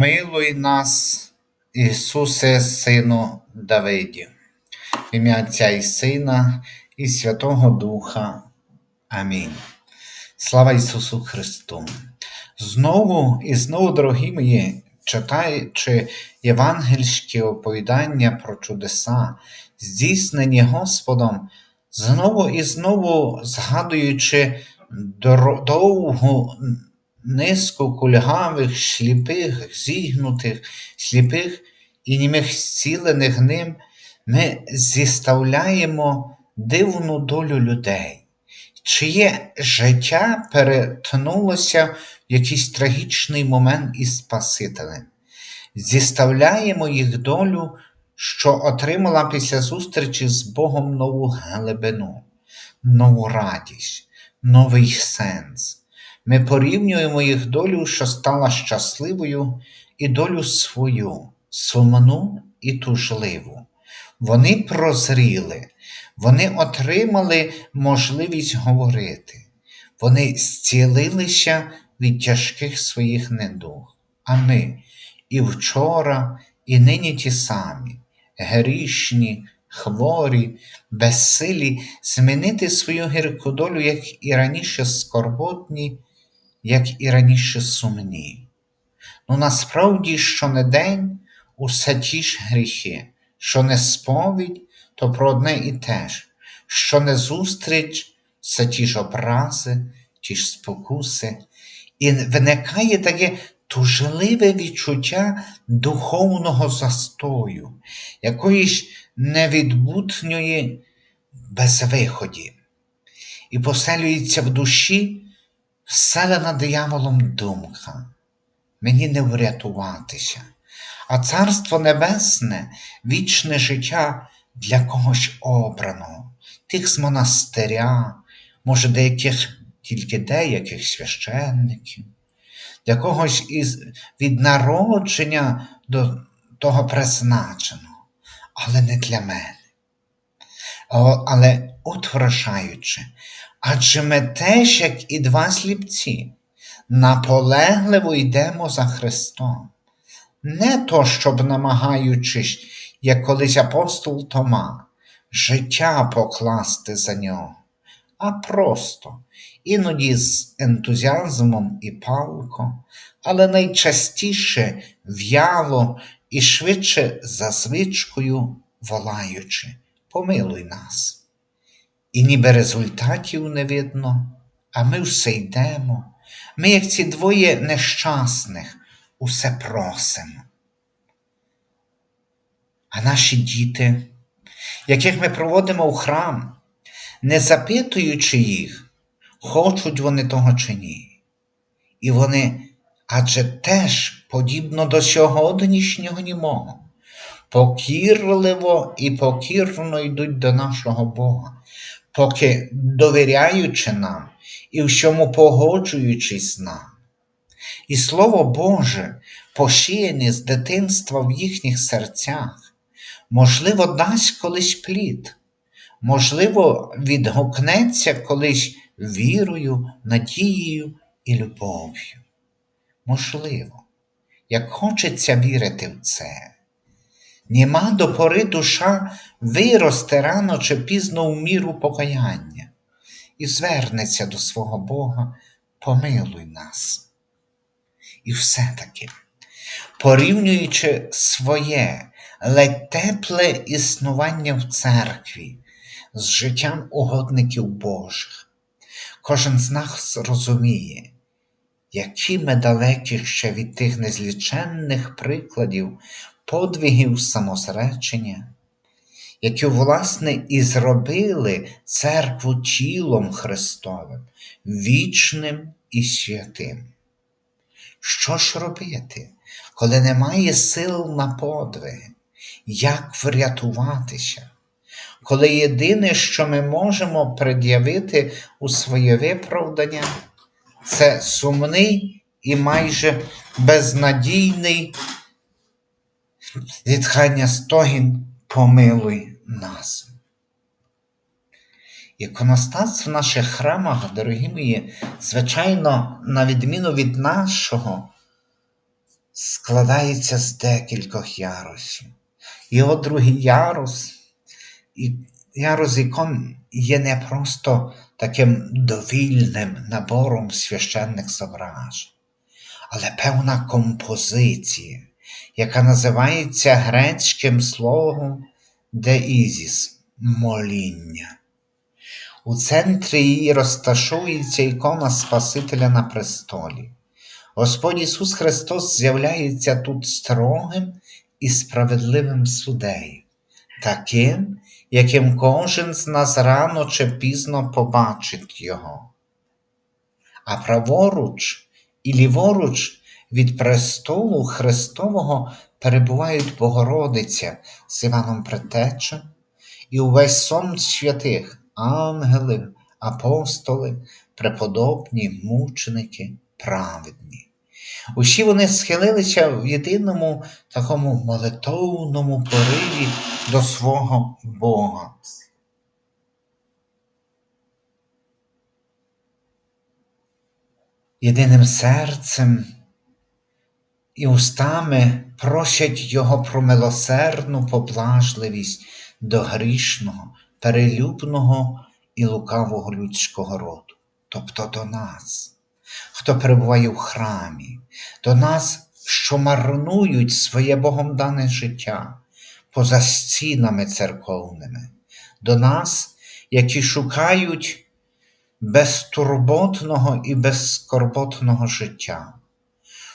Милуй нас, Ісусе, Сину Давидів, в ім'я Отця і Сина, і Святого Духа. Амінь. Слава Ісусу Христу! Знову і знову, дорогі мої, читаючи євангельські оповідання про чудеса, здійснені Господом, знову і знову згадуючи довгу низку кульгавих, сліпих, зігнутих, сліпих і німих зцілених ним, ми зіставляємо дивну долю людей, чиє життя перетнулося в якийсь трагічний момент із Спасителем. Зіставляємо їх долю, що отримала після зустрічі з Богом нову глибину, нову радість, новий сенс. Ми порівнюємо їх долю, що стала щасливою, і долю свою, сумну і тужливу. Вони прозріли, вони отримали можливість говорити, вони зцілилися від тяжких своїх недуг. А ми і вчора, і нині ті самі, грішні, хворі, безсилі, змінити свою гірку долю, як і раніше скорботні, як і раніше сумні. Ну насправді, що не день усе ті ж гріхи, що не сповідь, то про одне і те ж, що не зустріч, це ті ж образи, ті ж спокуси, і виникає таке тужливе відчуття духовного застою, якоїсь невідбутньої безвиході, і поселюється в душі вселена дияволом думка. Мені не врятуватися, а Царство Небесне вічне життя для когось обраного, тих з монастиря, може, деяких, тільки деяких священників, для когось із від народження до того призначеного, але не для мене. Але от вражаючи, адже ми теж, як і два сліпці, наполегливо йдемо за Христом. Не то, щоб намагаючись, як колись апостол Тома, життя покласти за нього, а просто, іноді з ентузіазмом і палко, але найчастіше в'яло і швидше за звичкою волаючи, помилуй нас. І ніби результатів не видно, а ми все йдемо. Ми, як ці двоє нещасних, усе просимо. А наші діти, яких ми проводимо в храм, не запитуючи їх, хочуть вони того чи ні. І вони адже теж, подібно до сьогоднішнього німого, покірливо і покірно йдуть до нашого Бога, поки довіряючи нам і всьому погоджуючись з нам. І Слово Боже, посіяне з дитинства в їхніх серцях, можливо, дасть колись плід, можливо, відгукнеться колись вірою, надією і любов'ю. Можливо, як хочеться вірити в це. Нема до пори душа виросте рано чи пізно в міру покаяння і звернеться до свого Бога, помилуй нас. І все-таки, порівнюючи своє ледь тепле існування в церкві з життям угодників Божих, кожен з нас розуміє, які ми далекі ще від тих незліченних прикладів подвигів самозречення, які, власне, і зробили церкву тілом Христовим, вічним і святим. Що ж робити, коли немає сил на подвиги? Як врятуватися? Коли єдине, що ми можемо пред'явити у своє виправдання, це сумний і майже безнадійний зітхання стогін помилуй нас. Іконостас в наших храмах, дорогі мої, звичайно, на відміну від нашого, складається з декількох ярусів. Його другий ярус, ярус ікон є не просто таким довільним набором священних зображень, але певна композиція, яка називається грецьким словом деізіс моління. У центрі її розташовується ікона Спасителя на престолі. Господь Ісус Христос з'являється тут строгим і справедливим судею, таким, яким кожен з нас рано чи пізно побачить Його. А праворуч і ліворуч від престолу Христового перебувають Богородиця з Іваном Предтечем і увесь сон святих, ангели, апостоли, преподобні, мученики, праведні. Усі вони схилилися в єдиному такому молитовному пориві до свого Бога. Єдиним серцем і устами просять Його про милосердну поблажливість до грішного, перелюбного і лукавого людського роду, тобто до нас, хто перебуває в храмі, до нас, що марнують своє Богом дане життя поза стінами церковними, до нас, які шукають безтурботного і безскорботного життя.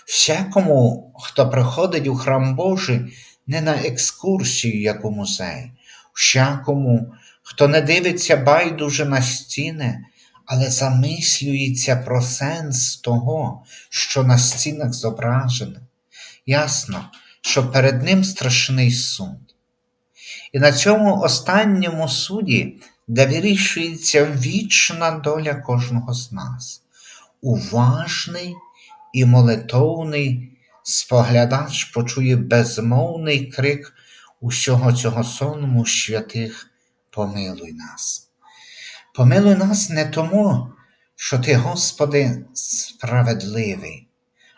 Всякому, хто приходить у храм Божий не на екскурсію, як у музей, всякому, хто не дивиться байдуже на стіни, але замислюється про сенс того, що на стінах зображено. Ясно, що перед ним страшний суд. І на цьому останньому суді, де вирішується вічна доля кожного з нас, уважний і молитовний споглядач почує безмовний крик усього цього сонму святих помилуй нас. Помилуй нас не тому, що Ти, Господи, справедливий,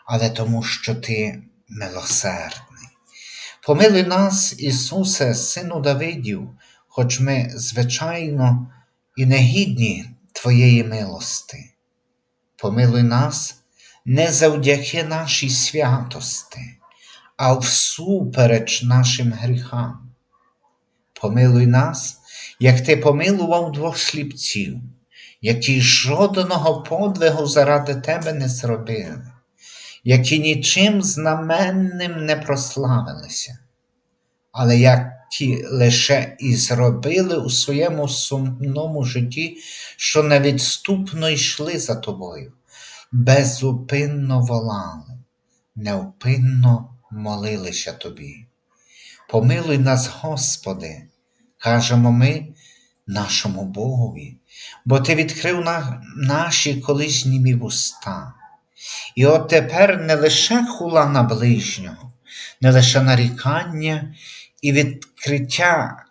але тому, що Ти милосердний. Помилуй нас, Ісусе, Сину Давидів, хоч ми, звичайно, і негідні Твоєї милости. Помилуй нас не завдяки нашій святости, а всупереч нашим гріхам. Помилуй нас, як ти помилував двох сліпців, які жодного подвигу заради тебе не зробили, які нічим знаменним не прославилися, але які лише і зробили у своєму сумному житті, що невідступно йшли за тобою, безупинно волали, невпинно молилися тобі. Помилуй нас, Господи, кажемо ми нашому Богові, бо Ти відкрив на наші колишні вуста. І от тепер не лише хула на ближнього, не лише нарікання і відкриття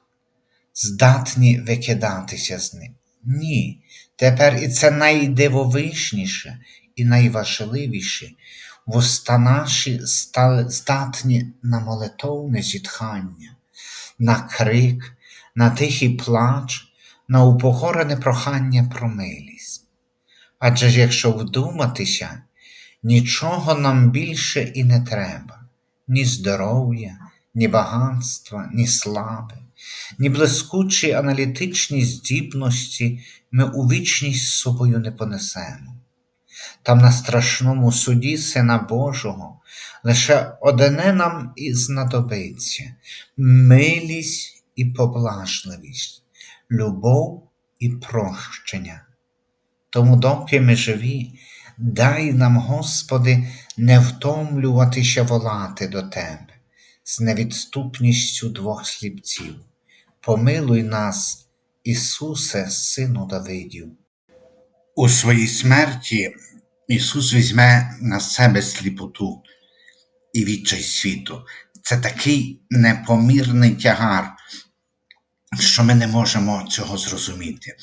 здатні викидатися з ним. Ні, тепер і це найдивовишніше і найважливіше. Вуста наші стали здатні на молитовне зітхання, на крик, на тихий плач, на упокорене прохання про милість. Адже ж якщо вдуматися, нічого нам більше і не треба, ні здоров'я, ні багатства, ні слави, ні блискучі аналітичні здібності ми у вічність з собою не понесемо. Там на страшному суді Сина Божого лише одне нам і знадобиться милість і поблажливість, любов і прощення. Тому, доки ми живі, дай нам, Господи, не втомлюватися волати до Тебе з невідступністю двох сліпців. Помилуй нас, Ісусе, Сину Давидів. У своїй смерті Ісус візьме на себе сліпоту і відчай світу. Це такий непомірний тягар, що ми не можемо цього зрозуміти.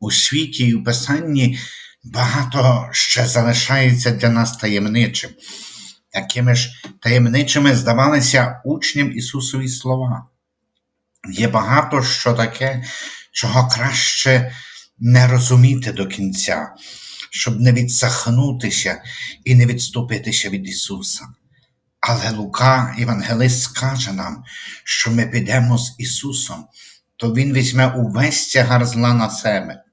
У світі і у Писанні багато ще залишається для нас таємничим. якими ж таємничими здавалися учням Ісусові слова. Є багато що таке, чого краще не розуміти до кінця, щоб не відсахнутися і не відступитися від Ісуса. Але Лука, Євангелист, каже нам, що ми підемо з Ісусом, то Він візьме увесь тягар зла на себе.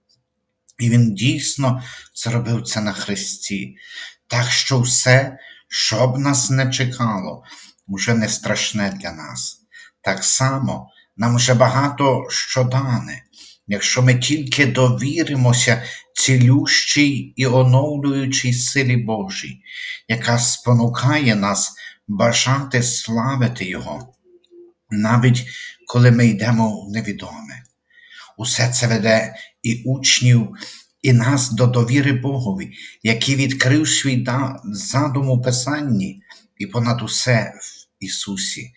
І Він дійсно зробив це на Христі. Так що все, що б нас не чекало, вже не страшне для нас. Так само нам вже багато що дане, якщо ми тільки довіримося цілющій і оновлюючій силі Божій, яка спонукає нас бажати славити Його, навіть коли ми йдемо в невідоме. Усе це веде і учнів, і нас до довіри Богові, який відкрив свій задум у Писанні і понад усе в Ісусі.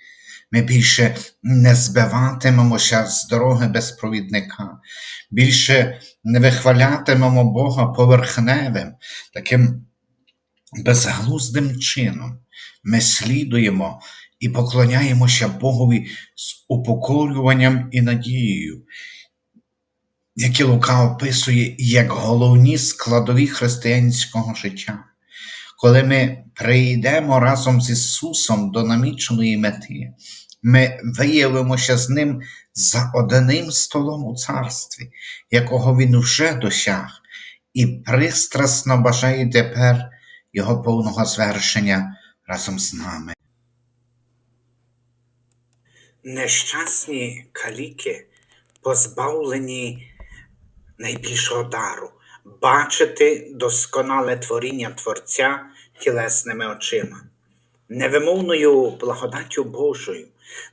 Ми більше не збиватимемося з дороги без провідника, більше не вихвалятимемо Бога поверхневим, таким безглуздим чином. Ми слідуємо і поклоняємося Богові з упокорюванням і надією, які Лука описує як головні складові християнського життя. Коли ми прийдемо разом з Ісусом до наміченої мети, ми виявимося з Ним за одним столом у царстві, якого Він вже досяг, і пристрасно бажає тепер Його повного звершення разом з нами. Нещасні каліки, позбавлені найбільшого дару, бачити досконале творіння Творця тілесними очима. Невимовною благодаттю Божою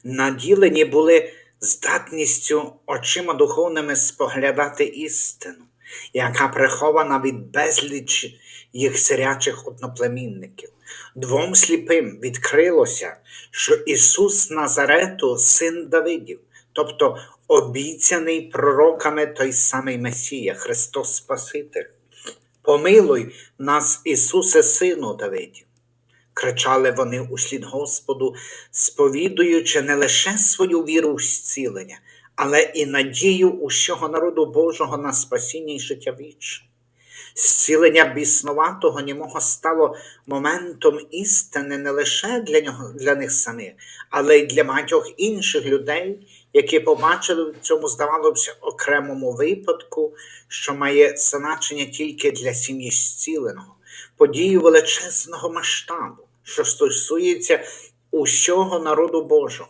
наділені були здатністю очима духовними споглядати істину, яка прихована від безліч їх сирячих одноплемінників. Двом сліпим відкрилося, що Ісус Назарету син Давидів, тобто обіцяний пророками той самий Месія, Христос Спаситель. Помилуй нас, Ісусе, Сину Давидів. Кричали вони услід Господу, сповідуючи не лише свою віру в зцілення, але і надію усього народу Божого на спасіння і життя вічне. Зцілення біснуватого німого стало моментом істини не лише для, нього, для них самих, але й для багатьох інших людей, які побачили в цьому, здавалося, окремому випадку, що має значення тільки для сім'ї зціленого, подію величезного масштабу, що стосується усього народу Божого.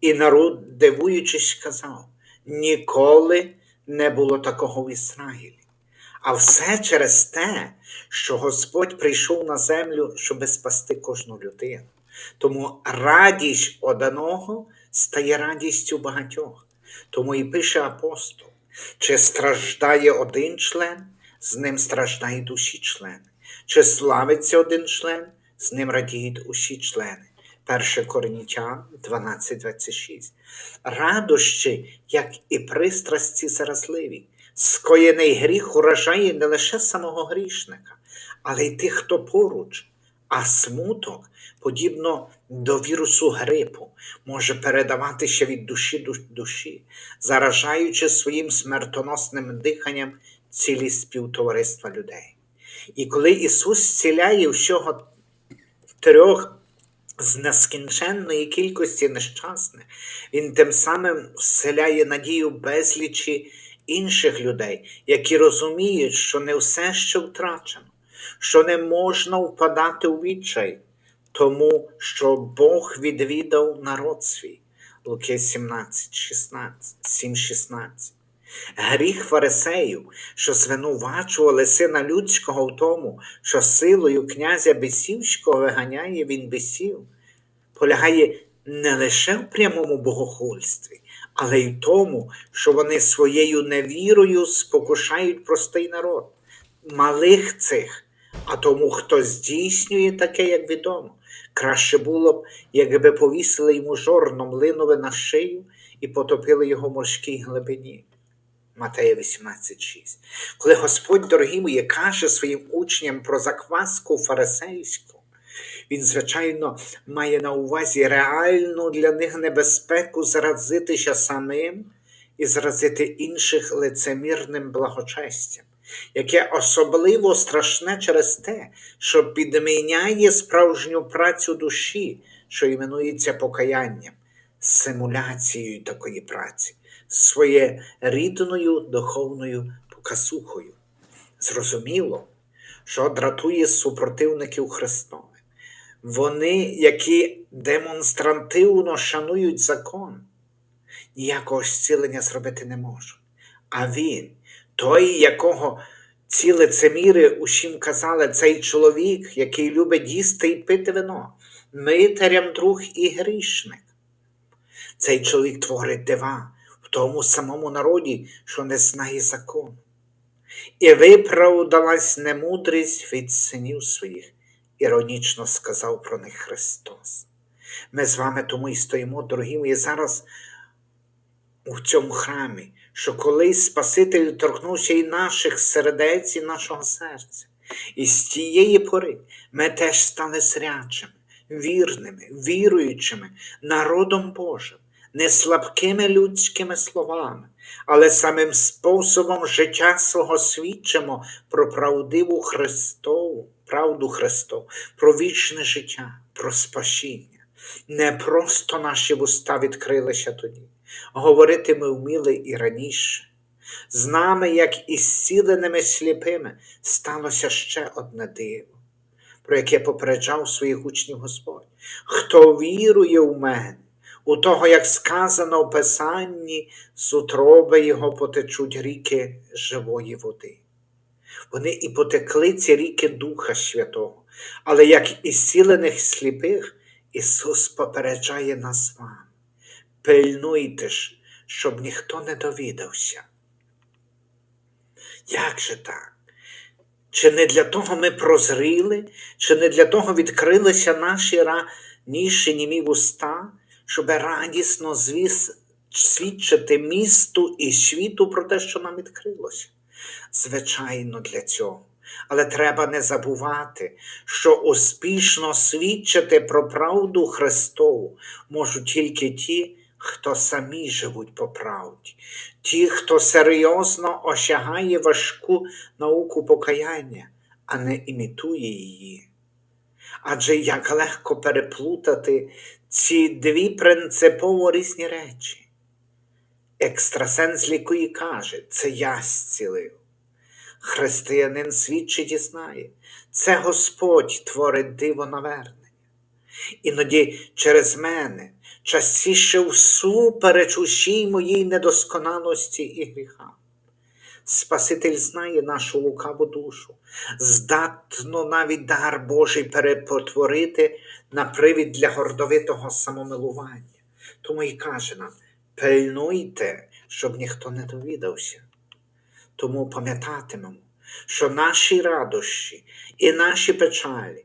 І народ, дивуючись, казав: ніколи не було такого в Ізраїлі. А все через те, що Господь прийшов на землю, щоб спасти кожну людину. Тому радість одного стає радістю багатьох. Тому і пише апостол: чи страждає один член, з ним страждають усі члени, чи славиться один член, з ним радіють усі члени. 1 Коринтян 12.26. Радощі, як і пристрасті заразливі, скоєний гріх уражає не лише самого грішника, але й тих, хто поруч. А смуток, подібно до вірусу грипу, може передаватися від душі до душі, заражаючи своїм смертоносним диханням цілі співтовариства людей. І коли Ісус зціляє всього трьох з нескінченної кількості нещасних, Він тим самим вселяє надію безлічі інших людей, які розуміють, що не все ще втрачено, що не можна впадати у відчай, тому що Бог відвідав народ свій. Луки 17, 16, 7, 16. Гріх фарисеїв, що звинувачували сина людського в тому, що силою князя Бесівського виганяє він бесів, полягає не лише в прямому богохульстві, але й в тому, що вони своєю невірою спокушають простий народ, малих цих, а тому, хто здійснює таке, як відомо. Краще було б, якби повісили йому жорно млинове на шию і потопили його в морській глибині. Матея 18,6. Коли Господь, дорогі мої, каже своїм учням про закваску фарисейську, Він, звичайно, має на увазі реальну для них небезпеку заразитися самим і заразити інших лицемірним благочестям, яке особливо страшне через те, що підміняє справжню працю душі, що іменується покаянням, симуляцією такої праці, своєрідною духовною показухою. Зрозуміло, що дратує супротивників Христових. Вони, які демонстративно шанують закон, ніякого зцілення зробити не можуть. А він, той, якого ці лицеміри усім казали, цей чоловік, який любить їсти і пити вино, митарям друг і грішник. Цей чоловік творить дива в тому самому народі, що не знає закону. І виправдалась немудрість від синів своїх, іронічно сказав про них Христос. Ми з вами тому і стоїмо, дорогі мої, зараз у цьому храмі, що колись Спаситель торкнувся і наших сердець, і нашого серця. І з тієї пори ми теж стали зрячими, вірними, віруючими, народом Божим, не слабкими людськими словами, але самим способом життя свого свідчимо про правдиву Христову, правду Христову, про вічне життя, про спасіння. Не просто наші вуста відкрилися тоді. Говорити ми вміли і раніше. З нами, як і зціленими сліпими, сталося ще одне диво, про яке попереджав своїх учнів Господь. Хто вірує в мене, у того, як сказано в Писанні, з утроби його потечуть ріки живої води. Вони і потекли ці ріки Духа Святого, але як і зцілених сліпих, Ісус попереджає нас вами. Пильнуйте ж, щоб ніхто не довідався. Як же так? Чи не для того ми прозріли, чи не для того відкрилися наші раніші німі вуста, щоб радісно звіс свідчити місту і світу про те, що нам відкрилося? Звичайно, для цього. Але треба не забувати, що успішно свідчити про правду Христову можуть тільки ті, хто самі живуть по правді, ті, хто серйозно осягає важку науку покаяння, а не імітує її. Адже як легко переплутати ці дві принципово різні речі. Екстрасенс лікує каже, це я зцілив. Християнин свідчить і знає, це Господь творить диво навернення. Іноді через мене частіше всупереч усій моїй недосконалості і гріхам. Спаситель знає нашу лукаву душу, здатно навіть дар Божий перепотворити на привід для гордовитого самомилування. Тому і каже нам: пильнуйте, щоб ніхто не довідався. Тому пам'ятатимемо, що наші радощі і наші печалі,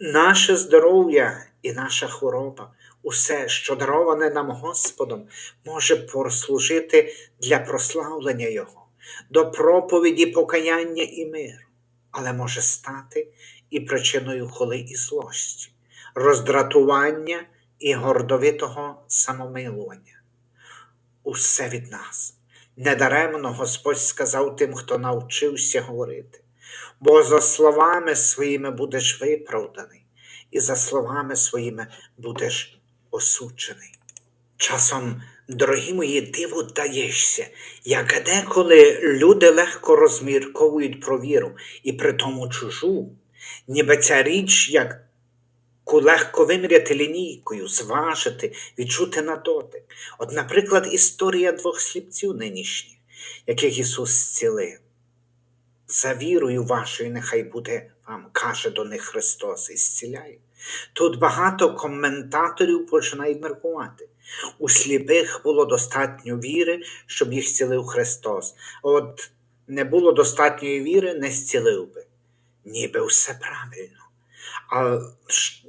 наше здоров'я і наша хвороба, усе, що дароване нам Господом, може послужити для прославлення Його, до проповіді покаяння і миру, але може стати і причиною холи і злості, роздратування і гордовитого самомилування. Усе від нас. Недаремно Господь сказав тим, хто навчився говорити, бо за словами своїми будеш виправданий, і за словами своїми будеш осуджений. Часом, дорогі мої, диво даєшся, як деколи люди легко розмірковують про віру, і при тому чужу, ніби ця річ, як легко виміряти лінійкою, зважити, відчути на дотик. От, наприклад, історія двох сліпців нинішніх, яких Ісус зцілив. За вірою вашою нехай буде вам, каже до них Христос, і зціляє. Тут багато коментаторів починають міркувати. У сліпих було достатньо віри, щоб їх зцілив Христос. От не було достатньої віри, не зцілив би. Ніби все правильно. А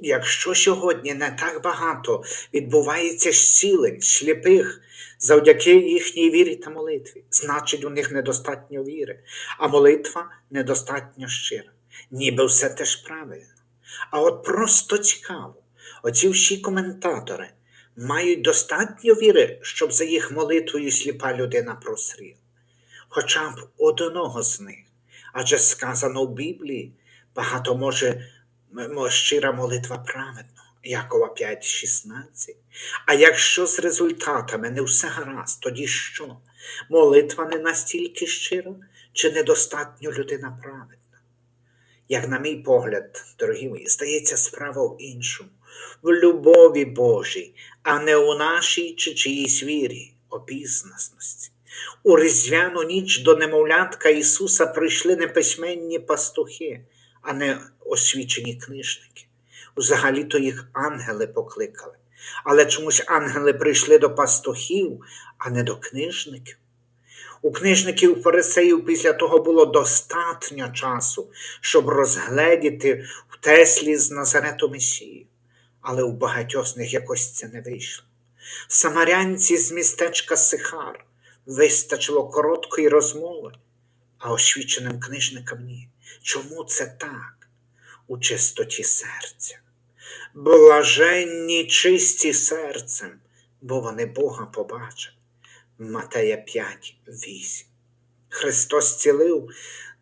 якщо сьогодні не так багато відбувається зцілень сліпих завдяки їхній вірі та молитві, значить у них недостатньо віри, а молитва недостатньо щира. Ніби все теж правильно. А от просто цікаво, оці всі коментатори мають достатньо віри, щоб за їх молитвою сліпа людина прозріла. Хоча б одного з них. Адже сказано в Біблії, багато може щира молитва праведного, Якова 5,16. А якщо з результатами не все гаразд, тоді що? Молитва не настільки щира, чи недостатньо людина праведна? Як на мій погляд, дорогі мої, здається, справа в іншому, в любові Божій, а не у нашій чи чиїсь вірі, обізнаності. У різдвяну ніч до немовлятка Ісуса прийшли не письменні пастухи, а не освічені книжники. Взагалі-то їх ангели покликали. Але чомусь ангели прийшли до пастухів, а не до книжників. У книжників фарисеїв після того було достатньо часу, щоб розгледіти в Теслі з Назарету Месію, але у багатьох з них якось це не вийшло. Самарянці з містечка Сихар вистачило короткої розмови, а освіченим книжникам ні. Чому це так? У чистоті серця. Блаженні чисті серцем, бо вони Бога побачать. Матея 5, 8. Христос цілив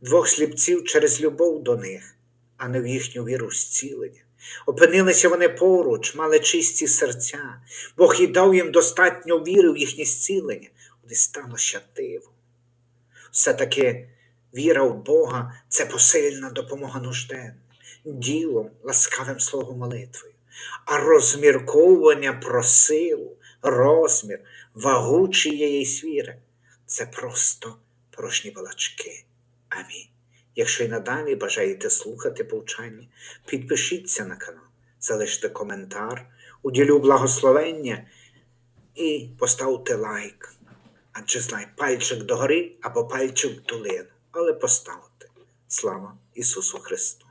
двох сліпців через любов до них, а не в їхню віру зцілення. Опинилися вони поруч, мали чисті серця, Бог і дав їм достатньо віри в їхнє зцілення, вони сталося диво. Все-таки віра в Бога це посильна допомога нужденним, ділом, ласкавим словом молитвою, а розмірковування про силу, розмір, вагу чиєїсь віри це просто порожні балачки. Амінь. Якщо і надалі бажаєте слухати повчання, підпишіться на канал, залиште коментар, уділю благословення і поставте лайк. Адже знай, пальчик догори або пальчик долину, але поставте. Слава Ісусу Христу!